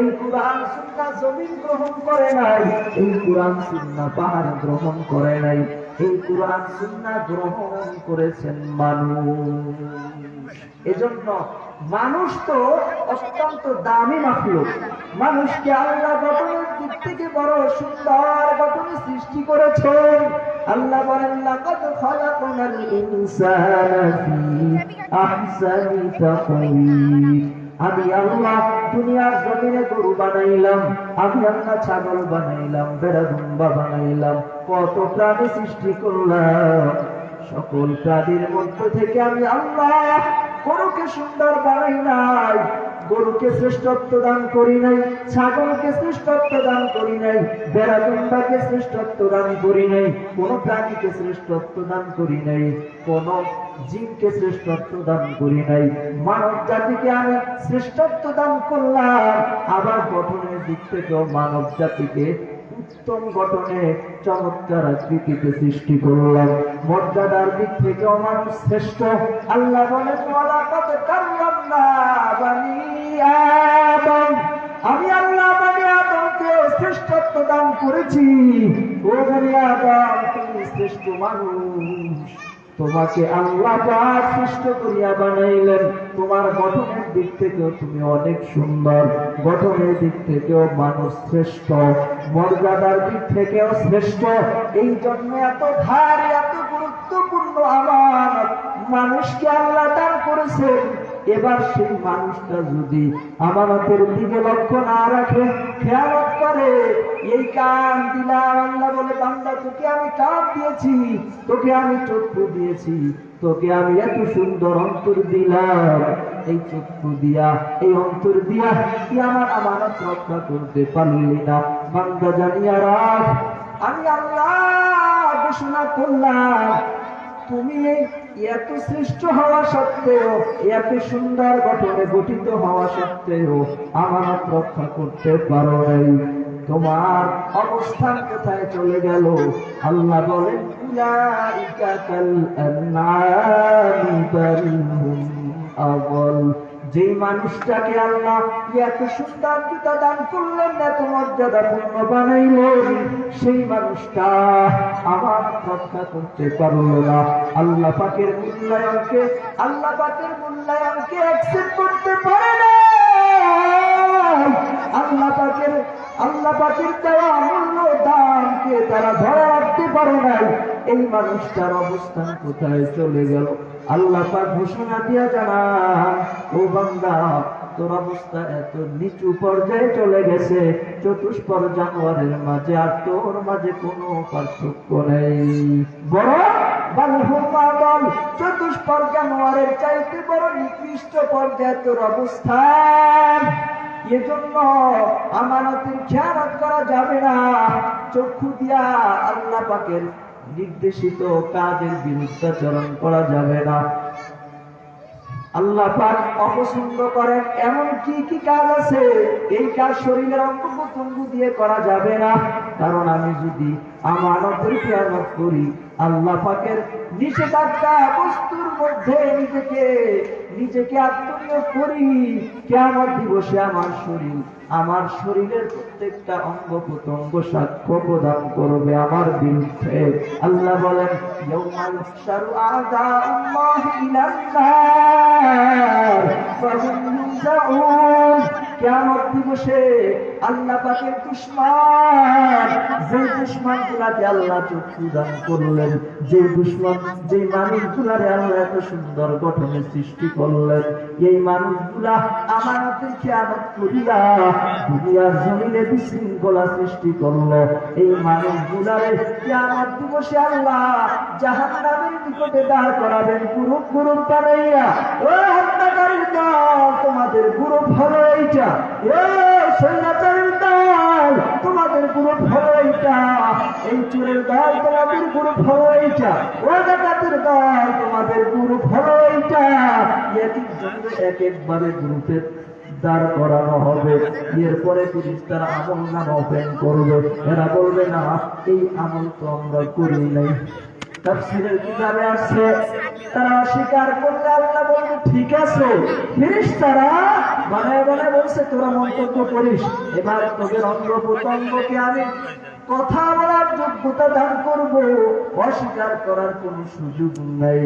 এই কোরআন সুন্নাহ জমিন গ্রহণ করে নাই, এই কোরআন সুন্নাহ পাহাড় গ্রহণ করে নাই, এই কোরআন সুন্নাহ গ্রহণ করেছেন মানুষ। এজন্য মানুষ তো অত্যন্ত দামি মাখলুক। মানুষকে আল্লাহ গঠনের দিক থেকে বড় সুন্দর গঠনে সৃষ্টি করেছেন। আল্লাহ বলেন, লাকাদ খালাকনাল ইনসানা ফি আহসানি তাকওয়িম আমি আল্লাহ দুনিয়ার জমিনে গরু বানাইলাম, আমি আল্লাহ ছাগল বানাইলাম বেড়া দুম্বা বানাইলাম, কত প্রাণী সৃষ্টি করলাম। সকল প্রাণীর মধ্য থেকে আমি আল্লাহ গরুকে সুন্দর বানাই নাই গরুকে শ্রেষ্ঠত্ব দান করি নাই, ছাগলকে শ্রেষ্ঠত্ব দান করি নাই বেড়াদুম্বাকে শ্রেষ্ঠত্ব দান করি নাই, কোন প্রাণীকে শ্রেষ্ঠত্ব দান করি নাই, কোন জীবকে শ্রেষ্ঠত্ব দান করি নাই। মানব জাতিকে আমি শ্রেষ্ঠত্ব দান করলাম, আবার গঠনের দিক থেকেও মানব জাতিকে উত্তম গঠনে চমৎকার আকৃতিতে সৃষ্টি করলাম। মর্যাদার দিক থেকেও মানুষ শ্রেষ্ঠ। আল্লাহ বলেন, ওয়ালাকাদ কাররামনা বানি আদম আমি আল্লাহ বানি আদমকে শ্রেষ্ঠত্ব দান করেছি। ও বানি আদম, তুমি শ্রেষ্ঠ মানুষ। তোমাকে আল্লাহ পাক সৃষ্ট করিয়া বানাইলেন। তোমার গঠনের দিক থেকেও তুমি অনেক সুন্দর। গঠনের দিক থেকেও মানুষ শ্রেষ্ঠ। মর্যাদার দিক থেকেও শ্রেষ্ঠ। এই জন্য এত ভারী, এত গুরুত্বপূর্ণ আমার মানুষকে আল্লাহ দান করেছেন। এবার সেই মানুষটা যদি আমানতের দিকে লক্ষ্য না রাখে খেয়ালত করে। এই কান দিলাম আল্লাহ বলে, বান্দা, তোকে আমি কান দিয়েছি, তোকে আমি চক্ষু দিয়েছি, তোকে আমি এত সুন্দর অন্তর দিলাম। এই চক্ষু দিয়া, এই অন্তর দিয়া তুই আমার আমানত রক্ষা করতে পারলি না। বান্দা জানিয়া রাখ, আমি আল্লাহ ঘোষণা করলাম তুমি এত শ্রেষ্ঠ হওয়া সত্ত্বেও এত সুন্দর গঠনে গঠিত হওয়া সত্ত্বেও আমার রক্ষা করতে পারো নাই। তোমার অবস্থান কোথায় চলে গেল? আল্লাহ বলেন যে মানুষটাকে আল্লাহ এত সুন্দর পিতা দান করলেন, এত মর্যাদা পূর্ণ বানাইলেন সেই মানুষটা আমার রক্ষা করতে পারল না। আল্লাহ পাকের মূল্যায়নকে, আল্লাহ পাকের মূল্যায়নকে অ্যাকসেপ্ট করতে পারে না। আল্লাহ পাকের আল্লাহ পাকের দেওয়া মূল্য দামকে তারা ধরে রাখতে পারে নাই। এই মানুষটার অবস্থান কোথায়? চলে গেল। আল্লাহ পাক ঘোষণা দিয়া জানান, ও বান্দা, তোর অবস্থা এত নিচু পর্যায়ে চলে গেছে। চতুষ্পর জানোয়ারের মাঝে আর তোর মাঝে কোনো পার্থক্য নেই। বড় বালহুমাদল চতুষ্পর জানোয়ারের চাইতে বড় নিকৃষ্ট পর্যায়ে তোর অবস্থান এজন্য আমানতের খেয়ালত করা যাবে না। চক্ষু দিয়া আল্লাহ পাকের নির্দেশিত কাজের বিরুদ্ধাচরণ করা যাবে না। আল্লাহ পাক অপছন্দ করেন, এমন কি কি কাজ আছে? এই কাজ শরীরের অঙ্গ প্রত্যঙ্গ দিয়ে করা যাবে না। কারণ আমি যদি আমানতের খেয়ালত করি, আল্লাহ পাকের নিষেধাজ্ঞা বস্তুর মধ্যে নিজেকে নিজেকে আত্মনিয়োগ করি। কেমন দিবসে আমার শরীর, আমার শরীরের প্রত্যেকটা অঙ্গ প্রত্যঙ্গ সাক্ষ্য প্রদান করবে আমার বিরুদ্ধে। আল্লাহ বলেন কিয়ামত দিবসে যে গুলাকে আল্লাহ চক্ষু দান করলেন যে যে মানুষগুলারে আল্লাহ এত সুন্দর গঠনে সৃষ্টি করলেন, এই মানুষগুলা করিয়া দুনিয়ার জমিনে বিশৃঙ্খলা সৃষ্টি করল। এই মানুষগুলারে কিয়ামত দিবসে আল্লাহ জাহান্নামের নিকটে দাঁড় করাবেন গ্রুপ বানাইয়া, ও হত্যাকারীর তোমাদের গ্রুপ হলো এইটা। এ সৈন্যতারীর তোমাদের গ্রুপ হলো এইটা। এই চোরের দল তোমাদের গ্রুপ হলো এইটা। ও ডাকাতের দল তোমাদের গ্রুপ হলো এইটা। এক এক একবারে গ্রুপের দাঁড় করানো হবে। এরপরে পুলিশ তারা আমল নাম ওপেন করবে। এরা বলবে, না, এই আমল তো আমরা করি নাই। তাফসীরের কিতাবে আছে, তারা অস্বীকার করলে আল্লাহ আছে ফেরেশতারা বানায় বানায় বলছে, তোরা মন্তব্য করিস। এবার তোদের অঙ্গ প্রত্যঙ্গকে আমি কথা বলার যোগ্যতা দান করব। অস্বীকার করার কোন সুযোগ নাই।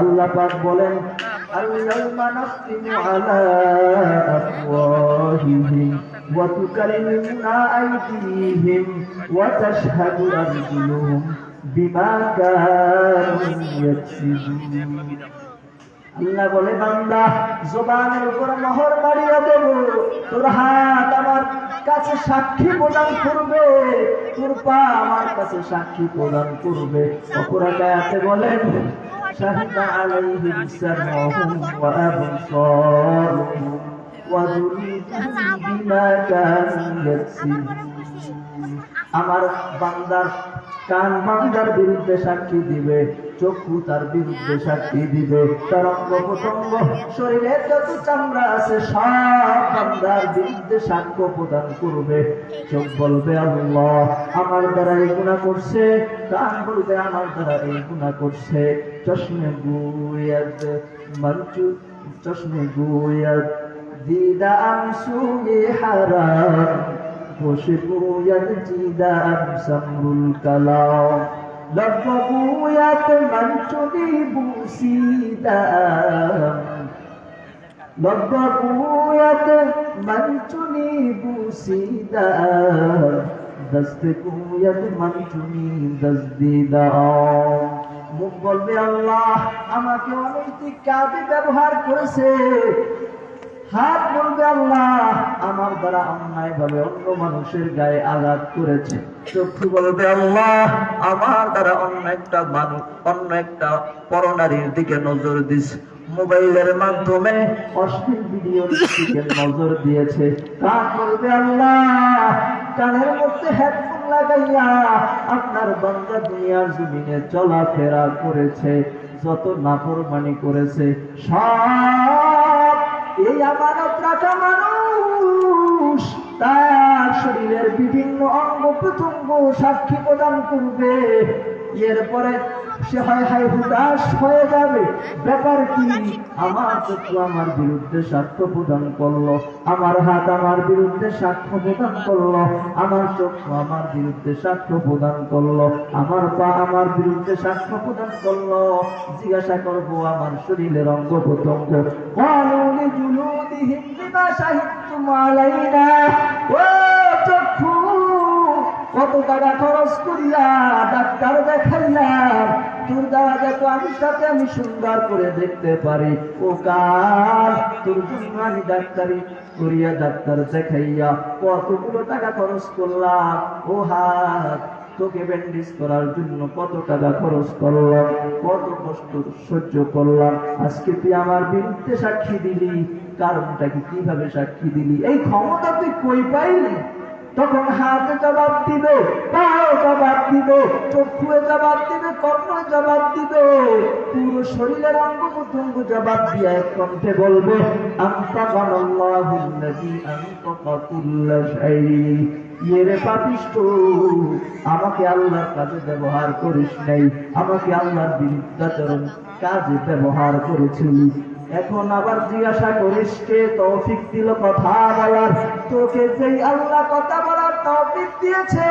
আল্লাহ পাক বলেন আল্লাহুম্মা বিমা কানু আল্লাহ বলে, বান্দা, জবানের উপর মোহর বাড়িয়ে দেব। তোর হাত আমার কাছে সাক্ষী প্রদান করবে। তোর পা আমার কাছে সাক্ষী প্রদান করবে। অপরাধে বলেন সারহুম ওয়া আবসারুহুম ওয়া যুরিদুহুম বিমা কানু ইয়াকসিবুন আমার বান্দার কান বান্দার বিরুদ্ধে সাক্ষী দিবে, চক্ষু তার বিরুদ্ধে সাক্ষী দিবে, তার অঙ্গ শরীরের যত চামড়া আছে, সব বান্দার বিরুদ্ধে সাক্ষ্য প্রদান করবে। চোখ বলবে, আল্লাহ আমার দ্বারা এই গুণা করছে, কান বলবে, আমার দ্বারা এই গুণা করছে। চশমে গুয়াদ মঞ্চু চশমে গুয়াদ দিদা আমসুয়ে হারাম। وشبه يجدام سمر الكلام لفظوا يتمن تجيب سيدام لفظوا يتمن تجيب سيدام دستكوا يتمن تجيب دزديدام মুখ বলবে আল্লাহ আমাকে অনৈতিক কাজে ব্যবহার করেছে হাত বলবে, আল্লাহ, আমার দ্বারা অন্যায় ভাবে অন্য মানুষের গায়ে আঘাত করেছে। চক্ষু বলবে, আল্লাহ, আমার দ্বারা অন্য একটা মানুষ, অন্য একটা পরনারীর দিকে নজর দিছে মোবাইলের মাধ্যমে অশ্লীল ভিডিওর দিকে নজর দিয়েছে। কান বলবে, আল্লাহ, কানের মধ্যে হেডফোন লাগাইয়া আপনার বান্দা দুনিয়ার জমিনে চলাফেরা করেছে, যত নাফরমানি করেছে, সব তার শরীরের বিভিন্ন অঙ্গ প্রত্যঙ্গ সাক্ষী প্রদান করবে। এরপরে সে হয় হায় হুদাস হয়ে যাবে। ব্যাপার কি? আমার চক্ষু আমার বিরুদ্ধে স্বার্থ প্রদান করল। আমার হাত আমার বিরুদ্ধে স্বার্থ প্রদান করল। আমার চক্ষু আমার বিরুদ্ধে স্বার্থ প্রদান করল। আমার পা আমার বিরুদ্ধে স্বার্থ প্রদান করল। জিজ্ঞাসা করব আমার শরীরের অঙ্গ প্রত্যঙ্গ। কত টাকা খরচ করিয়া ডাক্তার দেখাইলাম। তোর দ্বারা যাতে আমি সাথে আমি সুন্দর করে দেখতে পারি। ও কাল তোর জন্য আমি ডাক্তারি করিয়া ডাক্তার দেখাইয়া কতগুলো টাকা খরচ করলাম। ও হাত, তোকে ব্যান্ডেজ করার জন্য কত টাকা খরচ করলাম, কত কষ্ট সহ্য করলাম। আজকে তুই আমার বিরুদ্ধে সাক্ষী দিলি, কারণটা কি? কীভাবে সাক্ষী দিলি? এই ক্ষমতা তুই কই পাইলি? তখন হাতে জবাব দিবে পাও জবাব দিবে চক্ষুয়ে জবাব দিবে কর্ণ জবাব দিবে পুরো শরীরের অঙ্গ প্রত্যঙ্গ জবাব দিয়ে এক কণ্ঠে বলবে পাপিষ্ট, আমাকে আল্লাহর কাজে ব্যবহার করিস নাই, আমাকে আল্লাহর বিরুদ্ধাচরণ কাজে ব্যবহার করেছিলি। এখন আবার জিজ্ঞাসা করিস, কে তৌফিক দিল কথা বলার? তোকে যেই আল্লাহ কথা বলার তৌফিক দিয়েছে,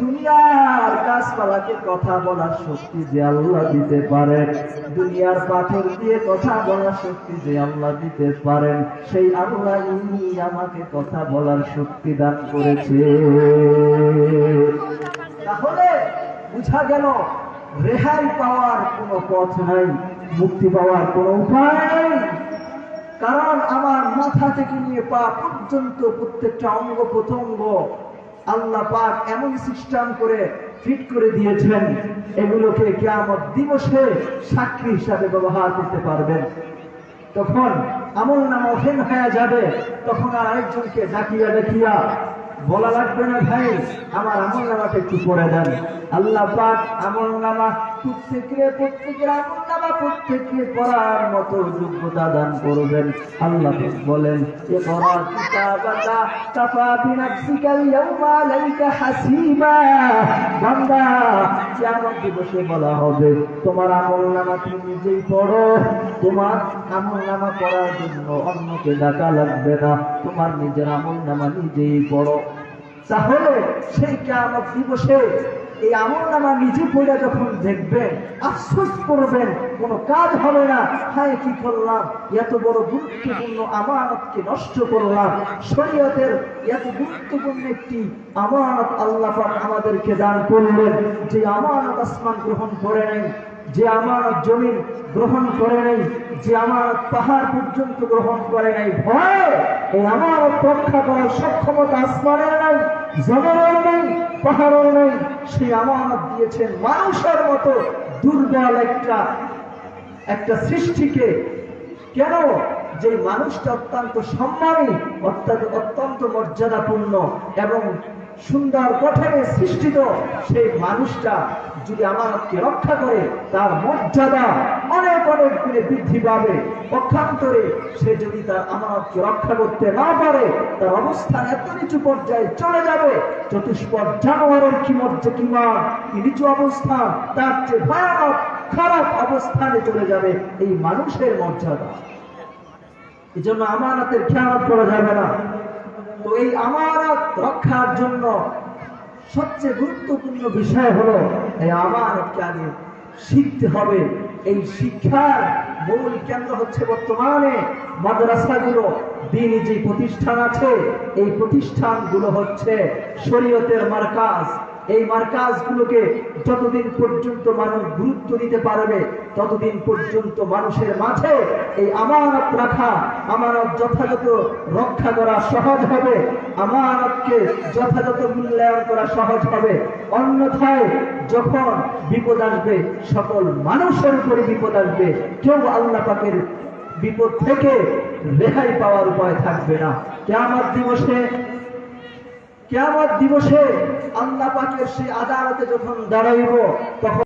দুনিয়ার গাছপালাকে কথা বলার শক্তি যে আল্লাহ দিতে পারেন, দুনিয়ার পাথর দিয়ে কথা বলার শক্তি যে আল্লাহ দিতে পারেন, সেই আল্লাহ আমাকে কথা বলার শক্তি দান করেছে। তাহলে বুঝা গেল, রেহাই পাওয়ার কোনো পথ নাই। মুক্তি পাওয়ার কোনো উপায় কারণ আমার মাথা থেকে নিয়ে পা পর্যন্ত প্রত্যেকটা অঙ্গ প্রত্যঙ্গ আল্লাহ পাক এমন সিস্টেম করে ফিট করে দিয়েছেন এগুলোকে কেয়ামত দিবসে সাক্ষী হিসাবে ব্যবহার করতে পারবেন। তখন আমল নামা ওহেন হয়ে যাবে, তখন আর আরেকজনকে ডাকিয়া দেখিয়া বলা লাগবে না, ভাই, আমার আমল নামাটা একটু পড়ে দেন। আল্লাহ পাক আমল নামা প্রত্যেকে প্রত্যেকের আমল নামা প্রত্যেককে পড়ার মতো যোগ্যতা দান করবেন। আল্লাহ বলেন, এ বান্দা, কিয়ামত দিবসে বলা হবে, তোমার আমল নামা তুমি নিজেই পড়ো। তোমার আমল নামা পড়ার জন্য অন্যকে ডাকা লাগবে না। তোমার নিজের আমল নামা নিজেই পড়ো। তাহলে সেই কিয়ামত দিবসে এই আমল নামা নিজে পড়ে যখন দেখবেন, আফসোস করবেন, কোনো কাজ হবে না। হায়, কি করলাম? এত বড় গুরুত্বপূর্ণ আমানতকে নষ্ট করলাম। শরীয়তের এত গুরুত্বপূর্ণ একটি আমানত আল্লাহ আমাদেরকে দান করলেন। যে আমানত আসমান গ্রহণ করে নেই যে আমার জমিন গ্রহণ করে নেই, যে আমার পাহাড় পর্যন্ত গ্রহণ করে নাই, ভয় আমানত রক্ষা করার সক্ষমতা আসমানের নাই, জমিনের নেই, পাহাড়ের নেই সেই আমানত দিয়েছেন মানুষের মতো দুর্বল একটা একটা সৃষ্টিকে। কেন? যে মানুষটা অত্যন্ত সম্মানী, অত্যন্ত অত্যন্ত মর্যাদাপূর্ণ এবং সুন্দর গঠনে সৃষ্টিত, সেই মানুষটা যদি আমানতকে রক্ষা করে, তার মর্যাদা অনেক অনেক গুণে বৃদ্ধি পাবে। পক্ষান্তরে সে যদি তার আমানতকে রক্ষা করতে না পারে, তার অবস্থান এত নিচু পর্যায়ে চলে যাবে, চতুষ্পদ জানোয়ারের কি মর্যাদা কিমা কি নিচু অবস্থান, তার চেয়ে ভয়ানক, খারাপ অবস্থানে চলে যাবে এই মানুষের মর্যাদা। এই জন্য আমানতের খেয়ালত করা যাবে না। তো এই আমানত রক্ষার জন্য সবচেয়ে গুরুত্বপূর্ণ বিষয় হলো এই আমার আগে শিখতে হবে। এই শিক্ষার মূল কেন্দ্র হচ্ছে বর্তমানে মাদ্রাসাগুলো দিন যে প্রতিষ্ঠান আছে, এই প্রতিষ্ঠানগুলো হচ্ছে শরীয়তের মার্কাজ। এই মার্কাজগুলোকে যতদিন পর্যন্ত মানুষ গুরুত্ব দিতে পারবে, ততদিন পর্যন্ত মানুষের মাঝে এই আমানত রাখা, আমানত যথাযথ রক্ষা করা সহজ হবে, আমানতকে যথাযথ মূল্যায়ন করা সহজ হবে। অন্যথায় যখন বিপদ আসবে, সকল মানুষের উপরে বিপদ আসবে। কেউ আল্লাহ পাকের বিপদ থেকে রেহাই পাওয়ার উপায় থাকবে না। কেমন দিবসে কেমন দিবসে আল্লাহ পাকের সেই আদালতে যখন দাঁড়াইব তখন